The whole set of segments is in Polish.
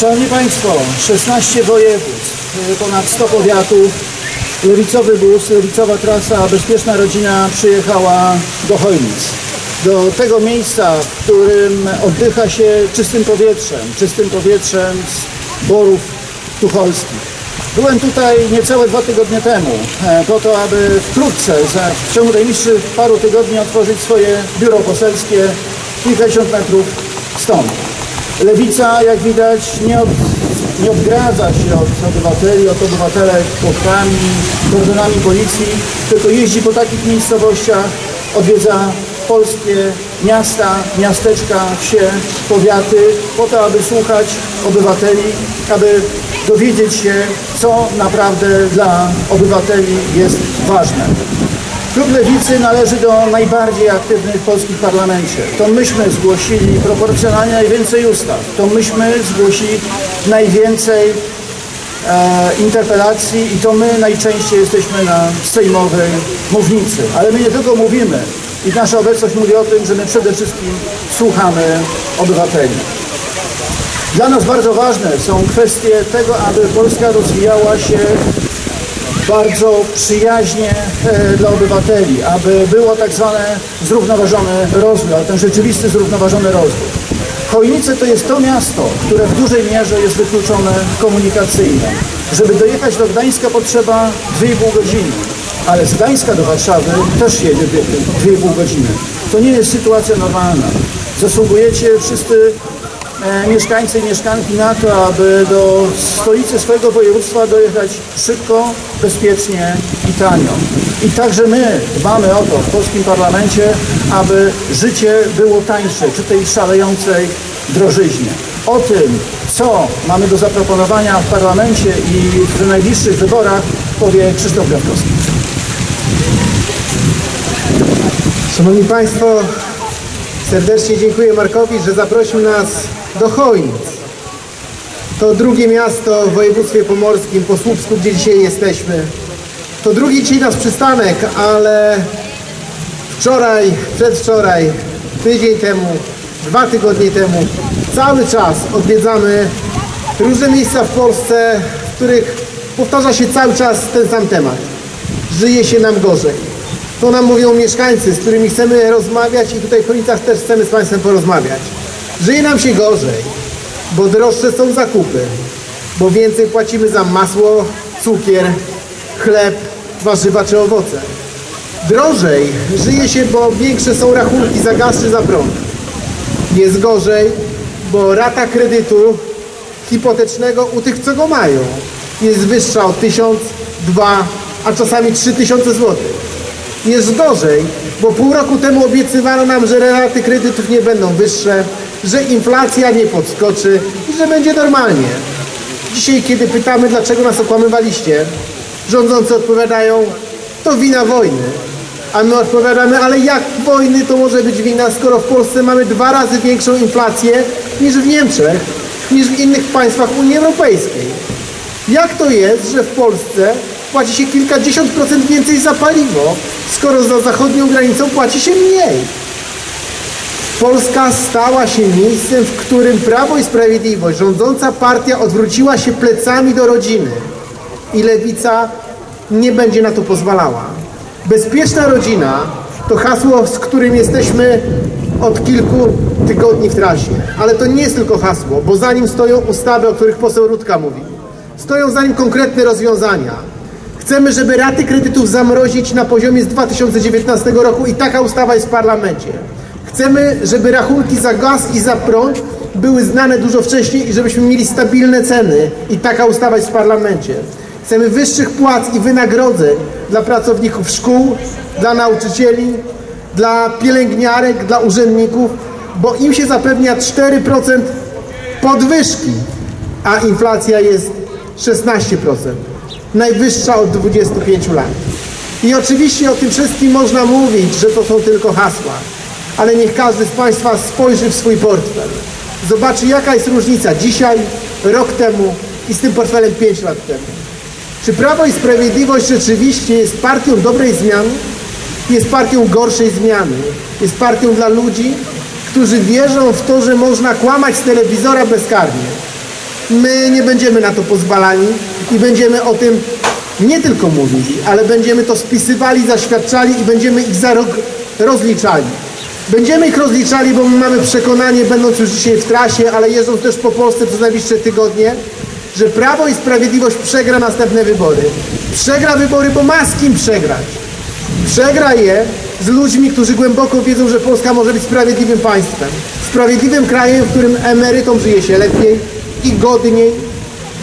Szanowni Państwo, 16 województw, y, ponad 100 powiatów, lewicowy bus, lewicowa trasa, bezpieczna rodzina przyjechała do Chojnic. Do tego miejsca, w którym oddycha się czystym powietrzem, czystym powietrzem z borów tucholskich. Byłem tutaj niecałe dwa tygodnie temu e, po to, aby wkrótce, w ciągu najbliższych paru tygodni otworzyć swoje biuro poselskie kilkadziesiąt metrów stąd. Lewica, jak widać, nie, od, nie odgradza się od obywateli, od obywatelek płotkami, kordonami policji, tylko jeździ po takich miejscowościach, odwiedza polskie miasta, miasteczka, wsie, powiaty, po to, aby słuchać obywateli, aby dowiedzieć się, co naprawdę dla obywateli jest ważne. Klub Lewicy należy do najbardziej aktywnych w polskim parlamencie. To myśmy zgłosili proporcjonalnie najwięcej ustaw. To myśmy zgłosili najwięcej e, interpelacji i to my najczęściej jesteśmy na sejmowej mównicy. Ale my nie tylko mówimy i nasza obecność mówi o tym, że my przede wszystkim słuchamy obywateli. Dla nas bardzo ważne są kwestie tego, aby Polska rozwijała się bardzo przyjaźnie e, dla obywateli, aby było tak zwane zrównoważony rozwój, ten rzeczywisty zrównoważony rozwój. Chojnice to jest to miasto, które w dużej mierze jest wykluczone komunikacyjnie. Żeby dojechać do Gdańska potrzeba 2,5 godziny, ale z Gdańska do Warszawy też jedzie 2,5 godziny. To nie jest sytuacja normalna. Zasługujecie wszyscy mieszkańcy i mieszkanki na to, aby do stolicy swojego województwa dojechać szybko, bezpiecznie i tanio. I także my dbamy o to w polskim parlamencie, aby życie było tańsze przy tej szalejącej drożyźnie. O tym, co mamy do zaproponowania w parlamencie i w najbliższych wyborach powie Krzysztof Gawkowski. Szanowni Państwo, serdecznie dziękuję Markowi, że zaprosił nas do Chojnic. To drugie miasto w województwie pomorskim, po Słupsku, gdzie dzisiaj jesteśmy. To drugi dzisiaj nasz przystanek, ale wczoraj, przedwczoraj, tydzień temu, dwa tygodnie temu, cały czas odwiedzamy różne miejsca w Polsce, w których powtarza się cały czas ten sam temat. Żyje się nam gorzej. To nam mówią mieszkańcy, z którymi chcemy rozmawiać i tutaj w Chojnicach też chcemy z Państwem porozmawiać. Żyje nam się gorzej, bo droższe są zakupy, bo więcej płacimy za masło, cukier, chleb, warzywa czy owoce. Drożej żyje się, bo większe są rachunki za gaz czy za prąd. Jest gorzej, bo rata kredytu hipotecznego u tych, co go mają, jest wyższa o 1000, 2, a czasami 3000 złotych. Jest gorzej, bo pół roku temu obiecywano nam, że raty kredytów nie będą wyższe, że inflacja nie podskoczy i że będzie normalnie. Dzisiaj, kiedy pytamy, dlaczego nas okłamywaliście, rządzący odpowiadają, to wina wojny. A my odpowiadamy, ale jak wojny to może być wina, skoro w Polsce mamy dwa razy większą inflację niż w Niemczech, niż w innych państwach Unii Europejskiej. Jak to jest, że w Polsce płaci się kilkadziesiąt procent więcej za paliwo, skoro za zachodnią granicą płaci się mniej? Polska stała się miejscem, w którym Prawo i Sprawiedliwość, rządząca partia, odwróciła się plecami do rodziny. I lewica nie będzie na to pozwalała. Bezpieczna rodzina to hasło, z którym jesteśmy od kilku tygodni w trasie. Ale to nie jest tylko hasło, bo za nim stoją ustawy, o których poseł Rutka mówi. Stoją za nim konkretne rozwiązania. Chcemy, żeby raty kredytów zamrozić na poziomie z 2019 roku i taka ustawa jest w parlamencie. Chcemy, żeby rachunki za gaz i za prąd były znane dużo wcześniej i żebyśmy mieli stabilne ceny i taka ustawa jest w parlamencie. Chcemy wyższych płac i wynagrodzeń dla pracowników szkół, dla nauczycieli, dla pielęgniarek, dla urzędników, bo im się zapewnia 4% podwyżki, a inflacja jest 16%. Najwyższa od 25 lat. I oczywiście o tym wszystkim można mówić, że to są tylko hasła, ale niech każdy z Państwa spojrzy w swój portfel. Zobaczy, jaka jest różnica dzisiaj, rok temu i z tym portfelem 5 lat temu. Czy Prawo i Sprawiedliwość rzeczywiście jest partią dobrej zmiany? Jest partią gorszej zmiany. Jest partią dla ludzi, którzy wierzą w to, że można kłamać z telewizora bezkarnie. My nie będziemy na to pozwalani i będziemy o tym nie tylko mówili, ale będziemy to spisywali, zaświadczali i będziemy ich za rok rozliczali. Będziemy ich rozliczali, bo my mamy przekonanie, będąc już dzisiaj w trasie, ale jeżdżąc też po Polsce przez najbliższe tygodnie, że Prawo i Sprawiedliwość przegra następne wybory. Przegra wybory, bo ma z kim przegrać. Przegra je z ludźmi, którzy głęboko wiedzą, że Polska może być sprawiedliwym państwem. Sprawiedliwym krajem, w którym emerytom żyje się lepiej i godniej,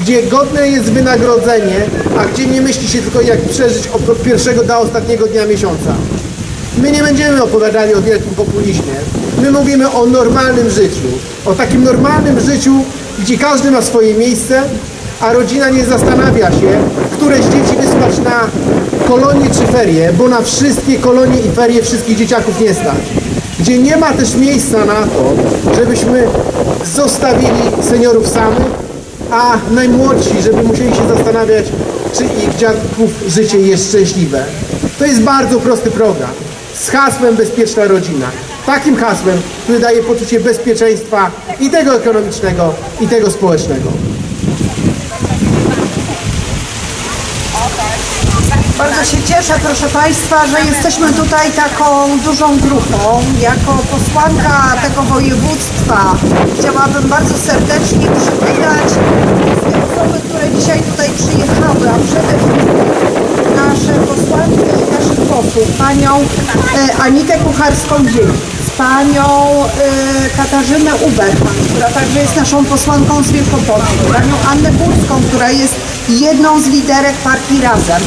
gdzie godne jest wynagrodzenie, a gdzie nie myśli się tylko jak przeżyć od pierwszego do ostatniego dnia miesiąca. My nie będziemy opowiadali o wielkim populizmie. My mówimy o normalnym życiu. O takim normalnym życiu, gdzie każdy ma swoje miejsce, a rodzina nie zastanawia się, któreś dzieci wysłać na kolonie czy ferie, bo na wszystkie kolonie i ferie wszystkich dzieciaków nie stać. Gdzie nie ma też miejsca na to, żebyśmy zostawili seniorów samych, a najmłodsi, żeby musieli się zastanawiać, czy ich dziadków życie jest szczęśliwe. To jest bardzo prosty program. Z hasłem Bezpieczna Rodzina. Takim hasłem, który daje poczucie bezpieczeństwa i tego ekonomicznego, i tego społecznego. Bardzo się cieszę, proszę Państwa, że jesteśmy tutaj taką dużą grupą. Jako posłanka tego województwa chciałabym bardzo serdecznie przywitać wszystkie osoby, które dzisiaj tutaj przyjechały, a przede wszystkim nasze posłanki i naszych posłów, panią e, Anitę Kucharską-Dzień, z panią e, Katarzynę Uberhan, która także jest naszą posłanką z Wielkopolski, panią Annę Górską, która jest jedną z liderek partii Razem.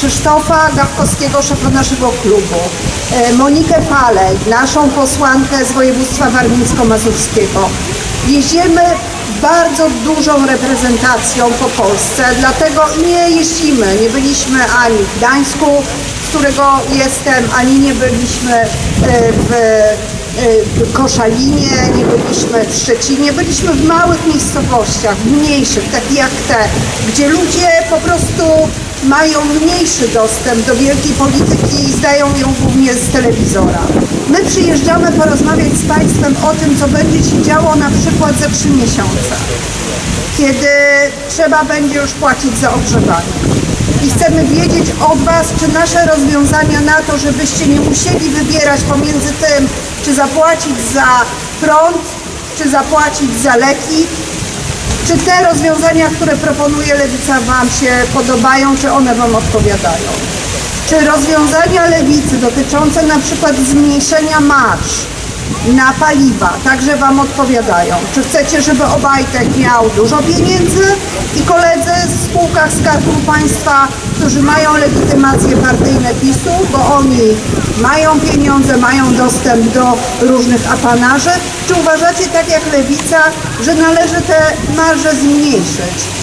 Krzysztofa Gawkowskiego, szefa naszego klubu, e, Monikę Palej, naszą posłankę z województwa warmińsko-mazurskiego. Jeździmy bardzo dużą reprezentacją po Polsce, dlatego nie jeździmy. Nie byliśmy ani w Gdańsku, z którego jestem, ani nie byliśmy e, w e, Koszalinie, nie byliśmy w Szczecinie, byliśmy w małych miejscowościach, mniejszych, takich jak te, gdzie ludzie po prostu mają mniejszy dostęp do wielkiej polityki i zdają ją głównie z telewizora. My przyjeżdżamy porozmawiać z Państwem o tym, co będzie się działo na przykład za trzy miesiące, kiedy trzeba będzie już płacić za ogrzewanie. I chcemy wiedzieć od Was, czy nasze rozwiązania na to, żebyście nie musieli wybierać pomiędzy tym, czy zapłacić za prąd, czy zapłacić za leki, czy te rozwiązania, które proponuje Lewica Wam się podobają, czy one Wam odpowiadają? Czy rozwiązania Lewicy dotyczące na przykład zmniejszenia marsz na paliwa także Wam odpowiadają? Czy chcecie, żeby Obajtek miał dużo pieniędzy i koledzy w spółkach Skarbu Państwa, którzy mają legitymację partyjne PiSu, bo oni mają pieniądze, mają dostęp do różnych apanarzy? Czy uważacie tak jak Lewica, że należy te marże zmniejszyć?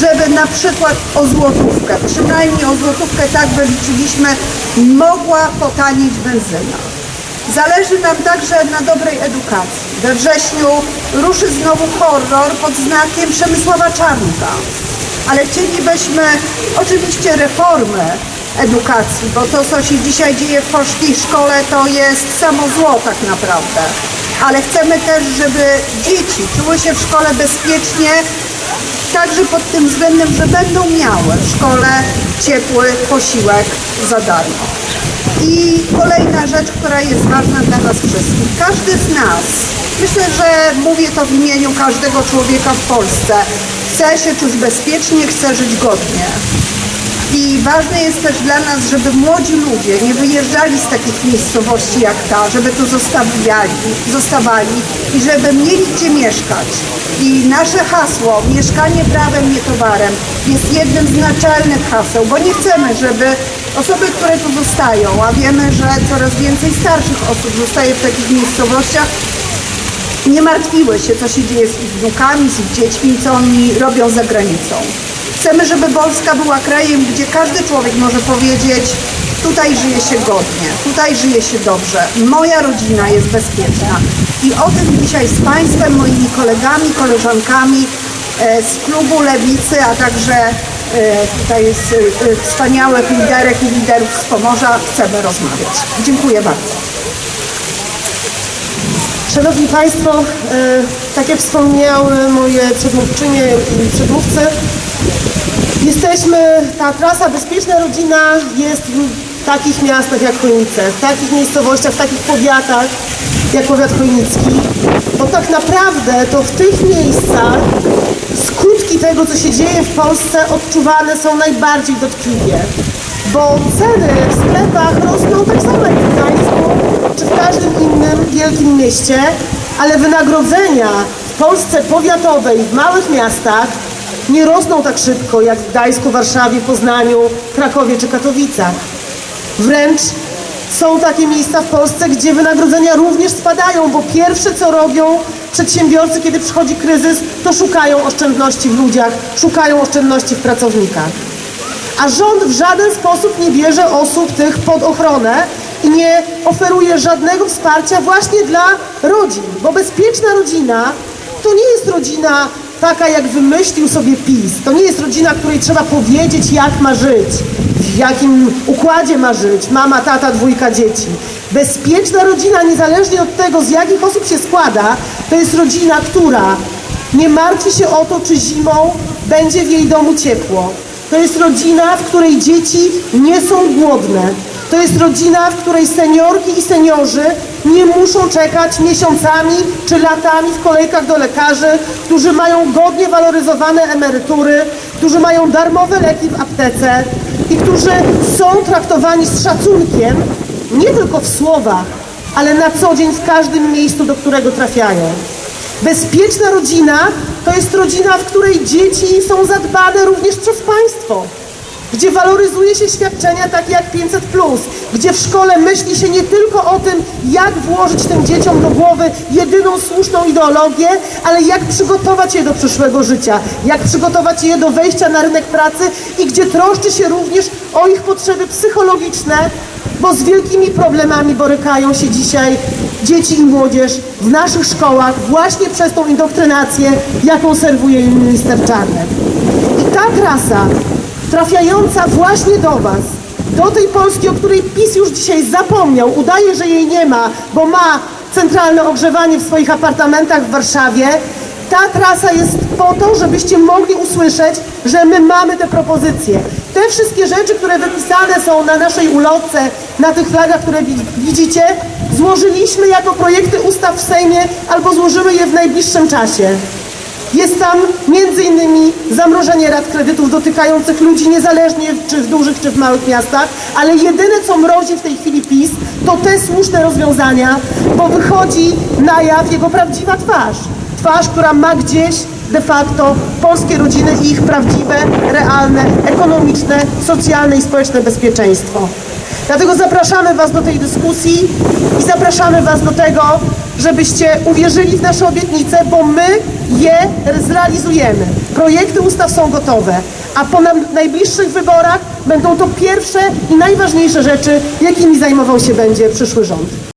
żeby na przykład o złotówkę, przynajmniej o złotówkę tak wyliczyliśmy, mogła potanieć benzyna. Zależy nam także na dobrej edukacji. We wrześniu ruszy znowu horror pod znakiem Przemysława Czarnka. Ale chcielibyśmy oczywiście reformy edukacji, bo to, co się dzisiaj dzieje w polskiej szkole, to jest samo zło tak naprawdę. Ale chcemy też, żeby dzieci czuły się w szkole bezpiecznie, Także pod tym względem, że będą miały w szkole ciepły posiłek za darmo. I kolejna rzecz, która jest ważna dla nas wszystkich. Każdy z nas, myślę, że mówię to w imieniu każdego człowieka w Polsce, chce się czuć bezpiecznie, chce żyć godnie. I ważne jest też dla nas, żeby młodzi ludzie nie wyjeżdżali z takich miejscowości jak ta, żeby tu zostawiali, zostawali i żeby mieli gdzie mieszkać. I nasze hasło mieszkanie prawem, nie towarem jest jednym z naczelnych haseł, bo nie chcemy, żeby osoby, które tu zostają, a wiemy, że coraz więcej starszych osób zostaje w takich miejscowościach, nie martwiły się, co się dzieje z ich wnukami, z ich dziećmi, co oni robią za granicą. Chcemy, żeby Polska była krajem, gdzie każdy człowiek może powiedzieć, tutaj żyje się godnie, tutaj żyje się dobrze, moja rodzina jest bezpieczna. I o tym dzisiaj z Państwem, moimi kolegami, koleżankami e, z klubu Lewicy, a także tutaj z e, wspaniałych liderek i liderów z Pomorza chcemy rozmawiać. Dziękuję bardzo. Szanowni Państwo, e, tak jak wspomniały moje przedmówczynie i przedmówcy, jesteśmy, ta trasa Bezpieczna Rodzina jest w takich miastach jak Chojnice, w takich miejscowościach, w takich powiatach jak powiat chojnicki, bo tak naprawdę to w tych miejscach skutki tego, co się dzieje w Polsce odczuwane są najbardziej dotkliwie, bo ceny w sklepach rosną tak samo jak w Gdańsku czy w każdym innym wielkim mieście, ale wynagrodzenia w Polsce powiatowej, w małych miastach nie rosną tak szybko jak w Gdańsku, Warszawie, Poznaniu, Krakowie czy Katowicach. Wręcz są takie miejsca w Polsce, gdzie wynagrodzenia również spadają, bo pierwsze co robią przedsiębiorcy, kiedy przychodzi kryzys, to szukają oszczędności w ludziach, szukają oszczędności w pracownikach. A rząd w żaden sposób nie bierze osób tych pod ochronę i nie oferuje żadnego wsparcia właśnie dla rodzin, bo bezpieczna rodzina to nie jest rodzina taka, jak wymyślił sobie PiS. To nie jest rodzina, której trzeba powiedzieć, jak ma żyć, w jakim układzie ma żyć, mama, tata, dwójka dzieci. Bezpieczna rodzina, niezależnie od tego, z jakich osób się składa, to jest rodzina, która nie martwi się o to, czy zimą będzie w jej domu ciepło. To jest rodzina, w której dzieci nie są głodne. To jest rodzina, w której seniorki i seniorzy nie muszą czekać miesiącami czy latami w kolejkach do lekarzy, którzy mają godnie waloryzowane emerytury, którzy mają darmowe leki w aptece i którzy są traktowani z szacunkiem nie tylko w słowach, ale na co dzień w każdym miejscu, do którego trafiają. Bezpieczna rodzina to jest rodzina, w której dzieci są zadbane również przez państwo, gdzie waloryzuje się świadczenia takie jak 500, gdzie w szkole myśli się nie tylko o tym, jak włożyć tym dzieciom do głowy jedyną słuszną ideologię, ale jak przygotować je do przyszłego życia, jak przygotować je do wejścia na rynek pracy i gdzie troszczy się również o ich potrzeby psychologiczne, bo z wielkimi problemami borykają się dzisiaj dzieci i młodzież w naszych szkołach właśnie przez tą indoktrynację, jaką serwuje im minister Czarnek. I ta trasa, trafiająca właśnie do Was, do tej Polski, o której PiS już dzisiaj zapomniał, udaje, że jej nie ma, bo ma centralne ogrzewanie w swoich apartamentach w Warszawie, ta trasa jest po to, żebyście mogli usłyszeć, że my mamy te propozycje. Te wszystkie rzeczy, które wypisane są na naszej ulotce, na tych flagach, które wi- widzicie, złożyliśmy jako projekty ustaw w Sejmie albo złożymy je w najbliższym czasie. Jest tam innymi zamrożenie rat kredytów dotykających ludzi niezależnie czy w dużych, czy w małych miastach, ale jedyne co mrozi w tej chwili PiS to te słuszne rozwiązania, bo wychodzi na jaw jego prawdziwa twarz. Twarz, która ma gdzieś de facto polskie rodziny i ich prawdziwe, realne, ekonomiczne, socjalne i społeczne bezpieczeństwo. Dlatego zapraszamy Was do tej dyskusji i zapraszamy Was do tego, żebyście uwierzyli w nasze obietnice, bo my je zrealizujemy. Projekty ustaw są gotowe, a po najbliższych wyborach będą to pierwsze i najważniejsze rzeczy, jakimi zajmował się będzie przyszły rząd.